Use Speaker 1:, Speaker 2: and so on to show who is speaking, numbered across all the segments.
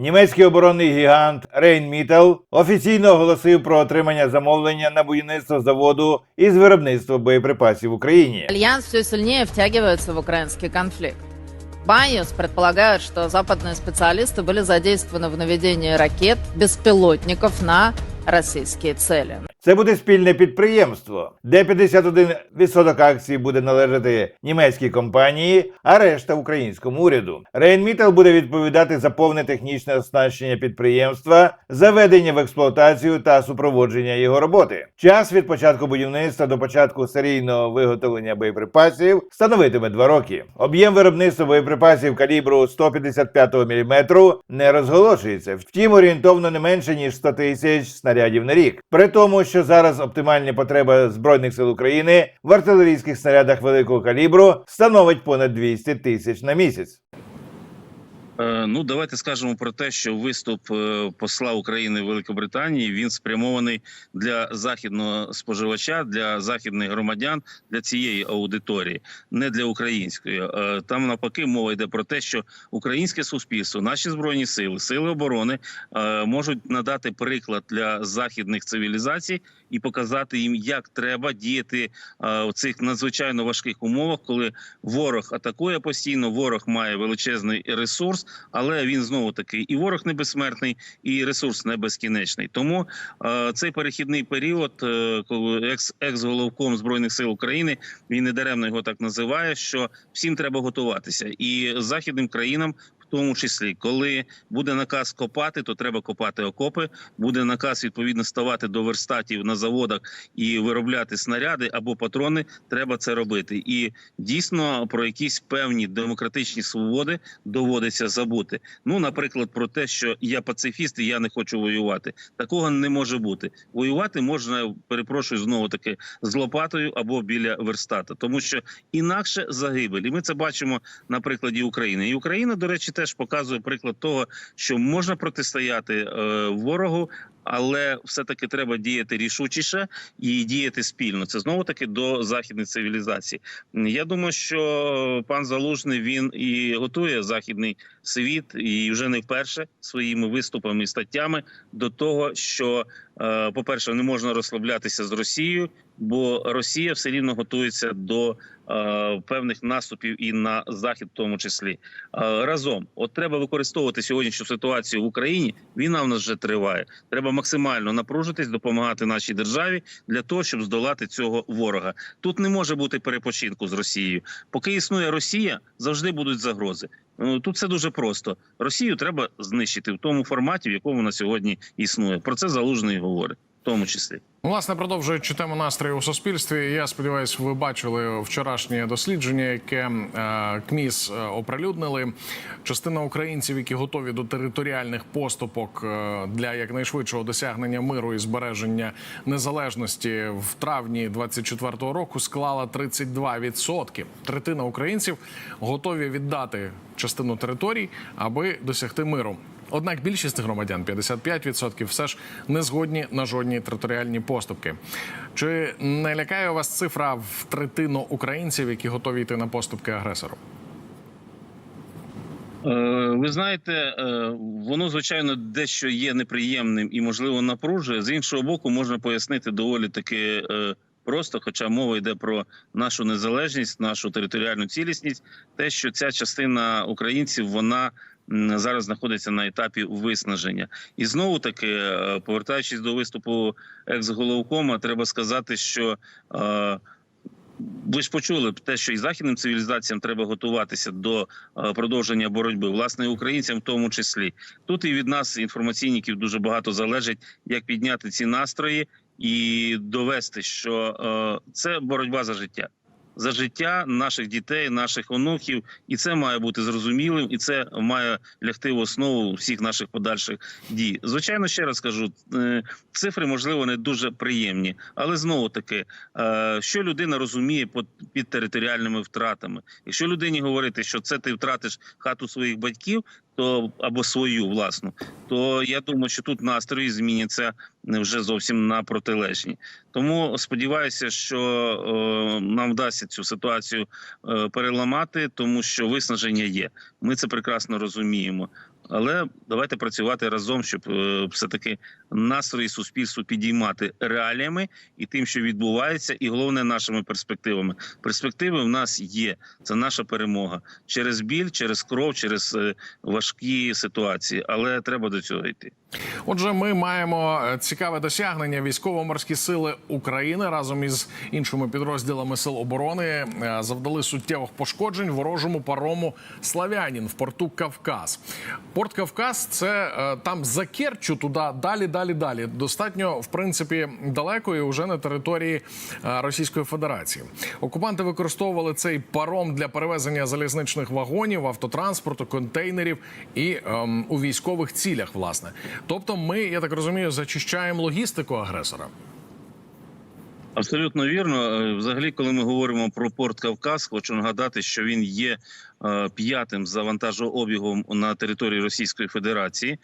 Speaker 1: Німецький оборонний гігант Рейнмітел офіційно оголосив про отримання замовлення на будівництво заводу із виробництва боєприпасів в Україні.
Speaker 2: Альянс все сильнее втягивается в украинский конфликт. Байос предполагает, что западные специалисты были задействованы в наведении ракет, беспилотников на российские цели.
Speaker 1: Це буде спільне підприємство, де 51% акцій буде належати німецькій компанії, а решта українському уряду. Рейнмітел буде відповідати за повне технічне оснащення підприємства, заведення в експлуатацію та супроводження його роботи. Час від початку будівництва до початку серійного виготовлення боєприпасів становитиме 2 роки. Об'єм виробництва боєприпасів калібру 155 мм не розголошується, втім орієнтовно не менше ніж 100 тисяч снарядів на рік. При тому, що зараз оптимальні потреби збройних сил України в артилерійських снарядах великого калібру становить понад 200 тисяч на місяць.
Speaker 3: Е, Ну, давайте скажемо про те, що виступ е, посла України в Великобританії він спрямований для західного споживача, для західних громадян, для цієї аудиторії, не для української. Е, Там навпаки мова йде про те, що українське суспільство, наші збройні сили, сили оборони можуть надати приклад для західних цивілізацій і показати їм, як треба діяти в цих надзвичайно важких умовах, коли ворог атакує постійно, ворог має величезний ресурс, але він знову таки і ворог не безсмертний, і ресурс не безкінечний. Тому е, цей перехідний період, е, коли екс екс-головком збройних сил України він не даремно його так називає. Що всім треба готуватися, і західним країнам. Тому числі, коли буде наказ копати, то треба копати окопи. Буде наказ відповідно ставати до верстатів на заводах і виробляти снаряди або патрони. Треба це робити. І дійсно про якісь певні демократичні свободи доводиться забути. Ну, наприклад, про те, що я пацифіст і я не хочу воювати. Такого не може бути. Воювати можна, перепрошую, знову таки з лопатою або біля верстата, тому що інакше загибель. І ми це бачимо на прикладі України. І Україна, до речі, теж показує приклад того, що можна протистояти е, ворогу. Але все таки треба діяти рішучіше і діяти спільно. Це знову таки до західної цивілізації. Я думаю, що пан Залужний він і готує західний світ, і вже не вперше своїми виступами і статтями до того, що, е, по-перше, не можна розслаблятися з Росією, бо Росія все рівно готується до е, певних наступів і на захід, в тому числі Е, разом. От треба використовувати сьогоднішню ситуацію в Україні. Війна в нас вже триває. Треба максимально напружитись, допомагати нашій державі для того, щоб здолати цього ворога. Тут не може бути перепочинку з Росією. Поки існує Росія, завжди будуть загрози. Ну, Тут все дуже просто. Росію треба знищити в тому форматі, в якому вона сьогодні існує. Про це залужний говорить, тому числі.
Speaker 4: Власне, продовжуючи тему настрою у суспільстві, я сподіваюся, ви бачили вчорашнє дослідження, яке е, КМІС е, оприлюднили. Частина українців, які готові до територіальних поступок е, для якнайшвидшого досягнення миру і збереження незалежності в травні 24-го року, склала 32%. Третина українців готові віддати частину територій, аби досягти миру. Однак більшість громадян 55% все ж не згодні на жодні територіальні поступки. Чи не лякає вас цифра в третину українців, які готові йти на поступки агресору?
Speaker 3: Е, Ви знаєте, е, воно звичайно дещо є неприємним і можливо напружує. З іншого боку, можна пояснити доволі таки е, просто, хоча мова йде про нашу незалежність, нашу територіальну цілісність, те, що ця частина українців вона зараз знаходиться на етапі виснаження. І знову таки, е, повертаючись до виступу екс-головкома, треба сказати, що. е, ви ж почули те, що і західним цивілізаціям треба готуватися до е, продовження боротьби, власне, і українцям в тому числі. Тут і від нас, інформаційників, дуже багато залежить, як підняти ці настрої і довести, що це боротьба за життя. За життя наших дітей, наших онуків, і це має бути зрозумілим, і це має лягти в основу всіх наших подальших дій. Звичайно, ще раз кажу, е, цифри можливо не дуже приємні, але знову таки, е, що людина розуміє під, територіальними втратами. Якщо людині говорити, що це ти втратиш хату своїх батьків, то або свою власну, то я думаю, що тут настрої зміняться вже зовсім на протилежні. Тому сподіваюся, що е, нам вдасться цю ситуацію е, переламати, тому що виснаження є. Ми це прекрасно розуміємо. Але давайте працювати разом, щоб е, все таки настрої суспільству підіймати реаліями і тим, що відбувається, і головне нашими перспективами. Перспективи в нас є. Це наша перемога через біль, через кров, через е, важкі ситуації. Але треба до цього йти.
Speaker 4: Отже, ми маємо е, цікаве досягнення військово-морські сили України разом із іншими підрозділами сил оборони завдали суттєвих пошкоджень ворожому парому Славянін в порту Кавказ. Порт Кавказ це е, там за Керчу туди далі, далі, далі. Достатньо в принципі далеко і вже на території е, Російської Федерації. Окупанти використовували цей паром для перевезення залізничних вагонів, автотранспорту, контейнерів і ем, у військових цілях, власне. Тобто, ми, я так розумію, зачищаємо логістику агресора.
Speaker 3: Абсолютно вірно. Е, Взагалі, коли ми говоримо про порт Кавказ, хочу нагадати, що він є п'ятим за вантажообігом на території Російської Федерації. Е,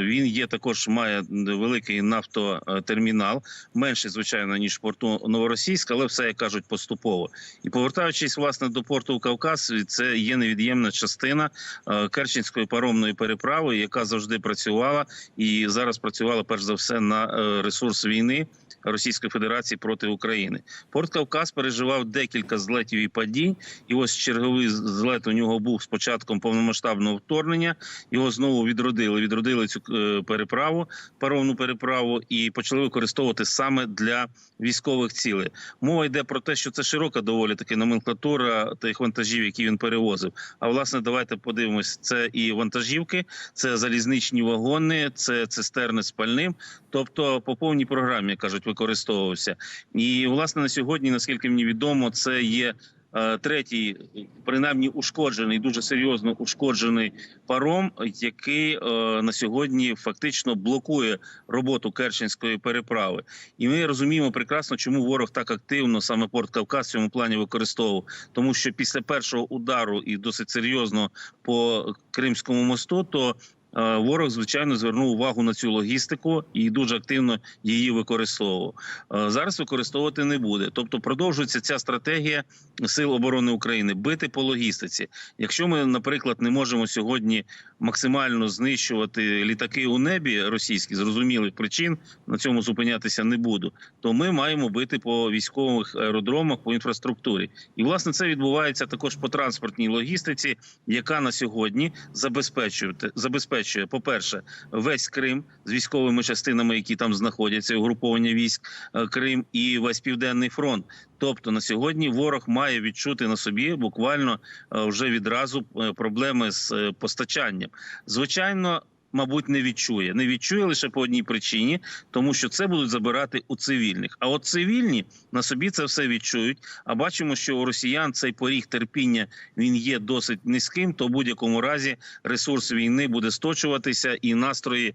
Speaker 3: Він є також має великий нафтотермінал, менший, звичайно, ніж порту Новоросійськ, але все як кажуть поступово. І повертаючись власне до порту Кавказ, це є невід'ємна частина е, Керченської паромної переправи, яка завжди працювала і зараз працювала перш за все на е, ресурс війни. Російської Федерації проти України. Порт Кавказ переживав декілька злетів і падінь. І ось черговий злет у нього був з початком повномасштабного вторгнення. Його знову відродили. Відродили цю е, переправу, паромну переправу, і почали використовувати саме для військових цілей. Мова йде про те, що це широка доволі таки номенклатура тих вантажів, які він перевозив. А власне, давайте подивимось: це і вантажівки, це залізничні вагони, це цистерни з пальним. Тобто по повній програмі кажуть, використовувався. І власне на сьогодні, наскільки мені відомо, це є. Е, Третій, принаймні ушкоджений, дуже серйозно ушкоджений паром, який е, на сьогодні фактично блокує роботу Керченської переправи. І ми розуміємо прекрасно, чому ворог так активно саме порт Кавказ в цьому плані використовував. Тому що після першого удару і досить серйозно по Кримському мосту, то Ворог звичайно звернув увагу на цю логістику і дуже активно її використовував. Е, Зараз використовувати не буде. Тобто продовжується ця стратегія сил оборони України бити по логістиці. Якщо ми, наприклад, не можемо сьогодні максимально знищувати літаки у небі російські, зрозумілих причин на цьому зупинятися не буду. То ми маємо бити по військових аеродромах, по інфраструктурі. І власне це відбувається також по транспортній логістиці, яка на сьогодні забезпечує забезпечує, по перше, весь Крим з військовими частинами, які там знаходяться, угруповання військ е, Крим і весь південний фронт. Тобто на сьогодні ворог має відчути на собі буквально е, вже відразу е, проблеми з постачанням. Звичайно. Мабуть, не відчує. Не відчує лише по одній причині, тому що це будуть забирати у цивільних. А от цивільні на собі це все відчують. А бачимо, що у росіян цей поріг терпіння він є досить низьким. То в будь-якому разі ресурс війни буде сточуватися, і настрої е,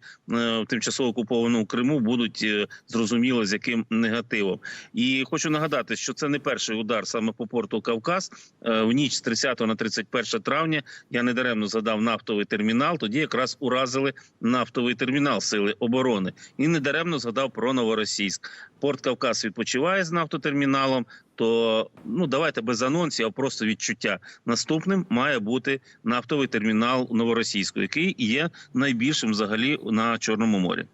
Speaker 3: в тимчасово окупованому Криму будуть е, зрозуміло з яким негативом. І хочу нагадати, що це не перший удар саме по порту Кавказ. Е, в ніч з 30 на 31 травня я недаремно згадав нафтовий термінал. Тоді якраз уразили нафтовий термінал сили оборони і недаремно згадав про новоросійськ. Порт Кавказ відпочиває з нафтотерміналом. То ну давайте без анонсів, а просто відчуття. Наступним має бути нафтовий термінал новоросійської, який є найбільшим взагалі на Чорному морі.